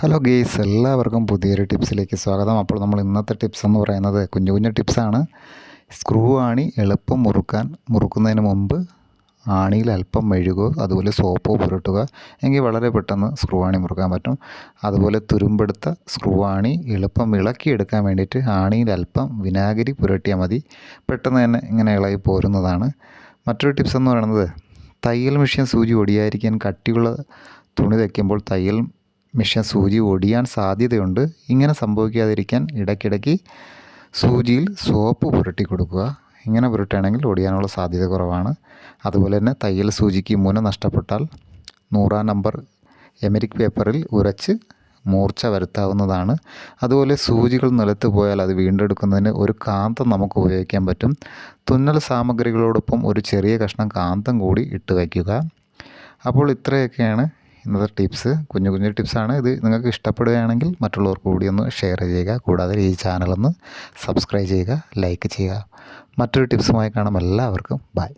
Hello guys എല്ലാവർക്കും പുതിയൊരു ടിപ്സിലേക്ക് സ്വാഗതം. അപ്പോൾ നമ്മൾ ഇന്നത്തെ ടിപ്സ് എന്ന് പറയുന്നത് കുഞ്ഞു കുഞ്ഞു ടിപ്സാണ്. സ്ക്രൂ ആണി എളുപ്പം മുറുക്കാൻ മുറുക്കുന്നതിന് മുമ്പ് ആണിയിൽ അല്പം മെഴുകോ അതുപോലെ സോപ്പോ പുരട്ടുക എങ്കിൽ വളരെ പെട്ടെന്ന് സ്ക്രൂ ആണി മുറുക്കാൻ പറ്റും. അതുപോലെ തുരുമ്പെടുത്ത സ്ക്രൂ ആണി എളുപ്പം ഇളക്കിയെടുക്കാൻ വേണ്ടിയിട്ട് ആണിയിൽ അല്പം വിനാഗിരി പുരട്ടിയാൽ മതി. പെട്ടെന്ന് തന്നെ ഇങ്ങനെ ഇളകി പോരുന്നതാണ്. മറ്റൊരു ടിപ്സ് എന്ന് പറയുന്നത് തയ്യൽ മെഷീൻ സൂചി ഒടിയായിരിക്കാൻ കട്ടിയുള്ള തുണി തയ്ക്കുമ്പോൾ തയ്യൽ മെഷീൻ സൂചി ഒടിയാൻ സാധ്യതയുണ്ട്. ഇങ്ങനെ സംഭവിക്കാതിരിക്കാൻ ഇടയ്ക്കിടയ്ക്ക് സൂചിയിൽ സോപ്പ് പുരട്ടി കൊടുക്കുക. ഇങ്ങനെ പുരട്ടുകയാണെങ്കിൽ ഒടിയാനുള്ള സാധ്യത കുറവാണ്. അതുപോലെ തന്നെ തയ്യൽ സൂചിക്ക് മുന നഷ്ടപ്പെട്ടാൽ നൂറാം നമ്പർ എമരിക് പേപ്പറിൽ ഉരച്ച് മൂർച്ച വരുത്താവുന്നതാണ്. അതുപോലെ സൂചികൾ നിലത്ത് പോയാൽ അത് വീണ്ടെടുക്കുന്നതിന് ഒരു കാന്തം നമുക്ക് ഉപയോഗിക്കാൻ പറ്റും. തുന്നൽ സാമഗ്രികളോടൊപ്പം ഒരു ചെറിയ കഷ്ണം കാന്തം കൂടി ഇട്ട് വയ്ക്കുക. അപ്പോൾ ഇത്രയൊക്കെയാണ് ഇന്നത്തെ ടിപ്സ് കുഞ്ഞു കുഞ്ഞു ടിപ്സാണ് ഇത് നിങ്ങൾക്ക് ഇഷ്ടപ്പെടുകയാണെങ്കിൽ മറ്റുള്ളവർക്ക് കൂടി ഒന്ന് ഷെയർ ചെയ്യുക. കൂടാതെ ഈ ചാനലൊന്ന് സബ്സ്ക്രൈബ് ചെയ്യുക ലൈക്ക് ചെയ്യുക. മറ്റൊരു ടിപ്സുമായി കാണാം. എല്ലാവർക്കും ബൈ